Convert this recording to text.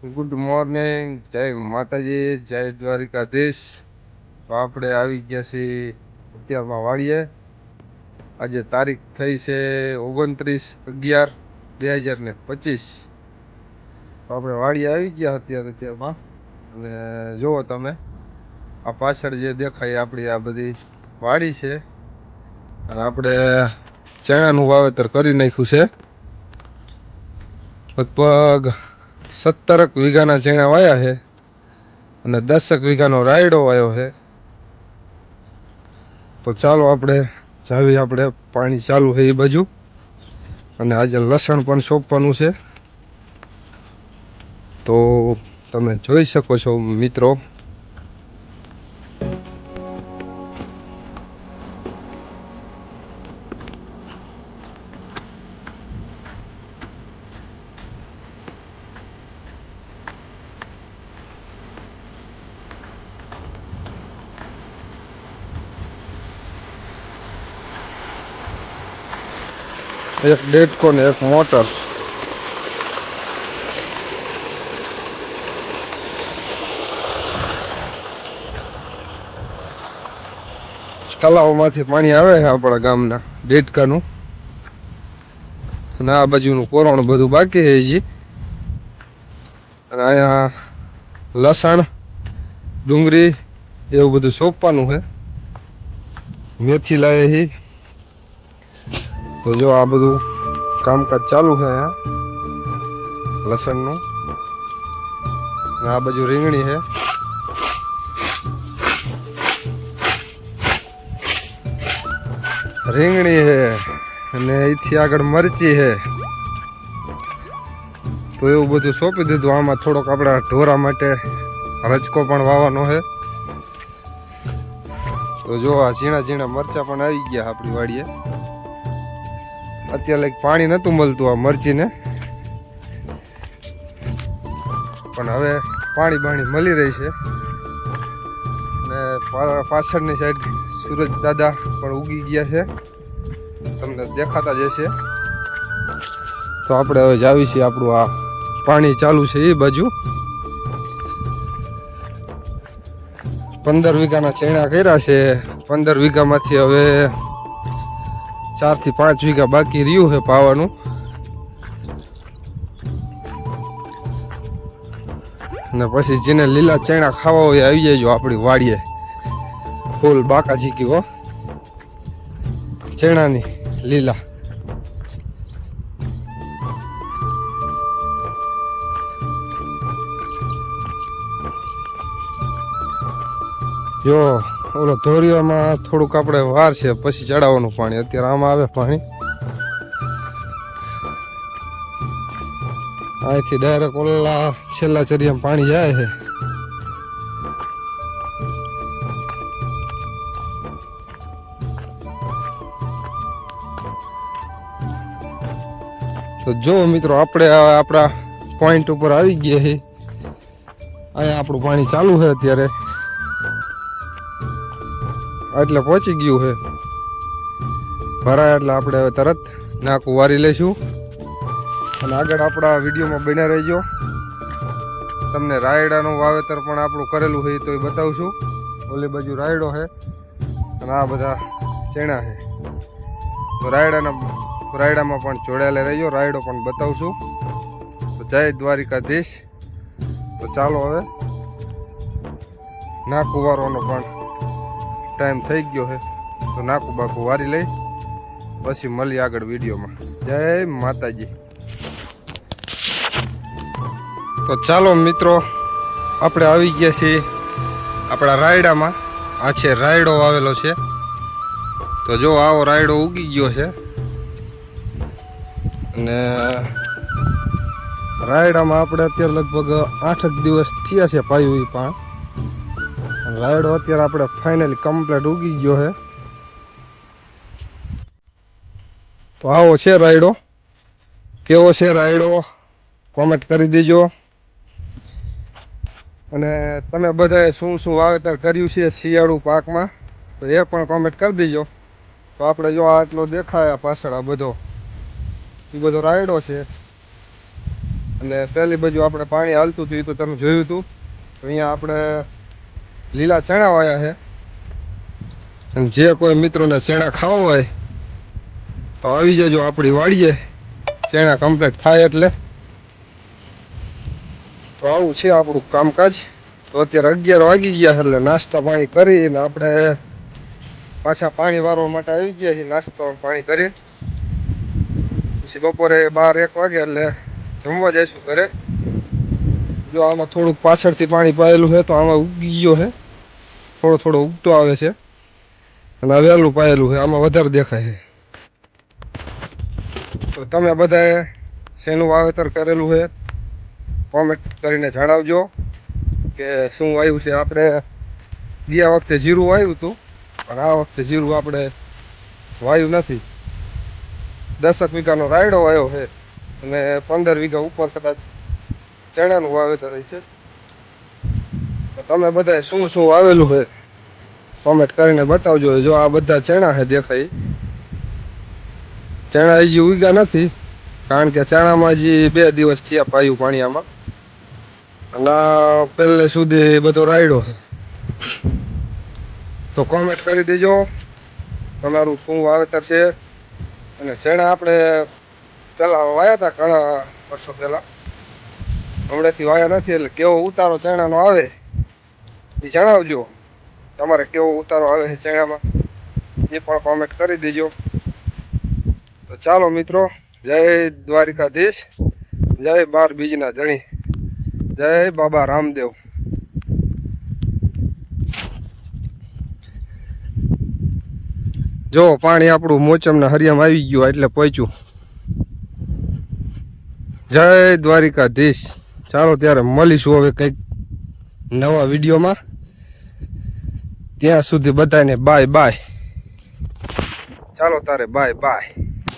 Good morning, જય માતાજી, જય દ્વારિકાધીશ. તો આપણે આવી ગયા છીએ અત્યારમાં વાળીએ આજે તારીખ થઈ છે ઓગણત્રીસ અગિયાર બે હજાર ને પચીસ. તો આપણે વાડીએ આવી ગયા અત્યારે અત્યારમાં અને જુઓ તમે, આ પાછળ જે દેખાય આપણી આ બધી વાડી છે. અને આપણે ચણાનું વાવેતર કરી નાખ્યું છે. લગભગ સત્તરક વીઘાના ઝીણા વાયા છે અને દસક વીઘાનો રાયડો વાયો છે. તો ચાલો આપણે જાવી આપણે પાણી ચાલુ છે એ બાજુ. અને આજે લસણ પણ સોંપવાનું છે. તો તમે જોઈ શકો છો મિત્રો એક ડેટકો ને એક મોટર. તલાવમાંથી પાણી આવે છે આપણા ગામના ડેટકાનું અને આ બાજુનું કોરણ બધું બાકી છે હજી. અને અહીંયા લસણ, ડુંગળી એવું બધું સોંપવાનું છે. મેથી લાવે છે તો જો આ બધું કામકાજ ચાલુ છે આ લસણનું. આ બાજુ રીંગણી છે. રીંગણી છે અને અહીંથી આગળ મરચી છે. તો એવું બધું સોંપી દીધું. આમાં થોડોક આપણા ઢોરા માટે રચકો પણ વાવવાનો છે. તો જો આ ઝીણા ઝીણા મરચા પણ આવી ગયા આપણી વાડીએ. અત્યારે લાઈક પાણી નહોતું મળતું આ મરચીને. પણ હવે પાણી બાણી મળી રહી છે. ને પાછળની સાઈડ સૂરજ દાદા પણ ઉગી ગયા છે. તમને દેખાતા જ હશે. તો આપણે હવે જાવી છીએ આપણું આ પાણી ચાલુ છે એ બાજુ. પંદર વીઘાના ચેણા કર્યા છે. પંદર વીઘામાંથી હવે ચારથી પાંચ વીઘા બાકી રહ્યું છે પાવાનું. અને પછી જેને લીલા ચણા ખાવા હોય આવી જાય આપણી વાડીએ. ફૂલ બાકાજી કી હો. ચણાની લીલા. જો. ઓલો ધોરિયામાં થોડુંક આપણે વાર છે, પછી ચડાવવાનું પાણી. અત્યારે આમાં આવે પાણી. અહીંથી ડાયરેક્ટ ઓલા છેલ્લા ચરિયામાં પાણી જાય છે. તો જો મિત્રો, આપણે આપણા પોઈન્ટ ઉપર આવી ગયા છે અહીંયા આપણું પાણી ચાલુ છે અત્યારે. એટલે પહોંચી ગયું છે. ભરાય એટલે આપણે હવે તરત નાકું વારી લઈશું. અને આગળ આપણા વિડીયોમાં બન્યા રહેજો. તમને રાયડાનું વાવેતર પણ આપણું કરેલું હોય તો એ બતાવશું. ઓલી બાજુ રાયડો છે અને આ બધા ચેણા છે. તો રાયડાના રાયડામાં પણ જોડાયેલા રહેજો. રાયડો પણ બતાવશું. તો જય દ્વારિકાધીશ. તો ચાલો હવે ના વારવાનો પણ ટાઈમ થઈ ગયો છે, તો નાકું બાકું વારી લઈ, પછી મળીએ આગળ વિડીયોમાં. જય માતાજી. તો ચાલો મિત્રો, આપણે આવી ગયા છીએ આપણા રાયડામાં. આ છે રાયડો આવેલો છે. તો જો આવો રાયડો ઉગી ગયો છે. અને રાયડામાં આપણે અત્યારે લગભગ આઠ દિવસ થયા છે પાયું એ પણ. રાયડો અત્યારે આપણે ફાઇનલી કમ્પ્લીટ ઉગી ગયો છે. તો આવો છે રાયડો. કેવો છે રાયડો? કોમેન્ટ કરી દેજો. અને તમે બધાએ શું શું વાવેતર કર્યું છે શિયાળુ પાકમાં? તો એ પણ કોમેન્ટ કરી દેજો. તો આપણે જો આટલો દેખાય પાછળ આ બધો. એ બધો રાયડો છે. અને પહેલી બાજુ આપણે પાણી હાલતું હતું એ તો તમે જોયું હતું. તો અહીંયા આપણે લીલા ચણા વાયા છે. અને જે કોઈ મિત્રોને ચણા ખાવા હોય, તો આવી જજો, આપણી વાડીએ. ચણા કમ્પ્લીટ થાય એટલે. તો આવું છે આપણું કામકાજ. તો અત્યારે અગિયાર વાગી ગયા એટલે નાસ્તા પાણી કરીને આપણે પાછા પાણી વારવા માટે આવી ગયા છીએ. નાસ્તો પાણી કરી પછી બપોરે બાર એક વાગે એટલે જમવા જઈશું ઘરે. જો આમાં થોડુંક પાછળથી પાણી પાયેલું છે, તો આમાં ઉગી ગયો છે. થોડો થોડો ઉગતો આવે છે. અને વહેલું પાયેલું છે, આમાં વધારે દેખાય છે. તો તમે બધાએ શેનું વાવેતર કરેલું છે કોમેન્ટ કરીને જણાવજો કે શું વાવ્યું છે. આપણે ગયા વખતે જીરું વાવ્યું હતું, પણ આ વખતે જીરું આપણે વાવ્યું નથી. દસક વીઘાનો રાયડો આવ્યો છે અને પંદર વીઘા ઉપર કદાચ ચણાનું વાવેતર છે. તમે બધા શું શું વાવેલું છે કોમેન્ટ કરીને બતાવજો. જો આ બધા ચણા છે દેખાય. ચણા હજી ઉગ્યા નથી. કારણ કે ચણામાં હજી બે દિવસ થયા પાયું પાણી આમાં અને પહેલે સુધી બધો રાયડો છે તો કોમેન્ટ કરી દેજો તમારું શું વાવેતર છે. અને ચણા આપણે પહેલાં વાયા હતા ઘણા વર્ષો પહેલાં. હમણાંથી વાયા નથી એટલે કેવો ઉતારો ચણાનો આવે, એ જણાવજો. તમારે કેવો ઉતારો આવે છે ચણામાં, એ પણ કોમેન્ટ કરી દેજો. તો ચાલો મિત્રો, જય દ્વારિકાધીશ, જય બાર બીજના ધણી, જય બાબા રામદેવ. જો પાણી આપણું મોચમના હરિયામાં આવી ગયું એટલે પહોંચ્યું. જય દ્વારિકાધીશ. ચાલો ત્યારે મળીશું હવે કંઈક નવા વિડીયોમાં. ત્યાં સુધી બધાને બાય બાય ચાલો તારે બાય બાય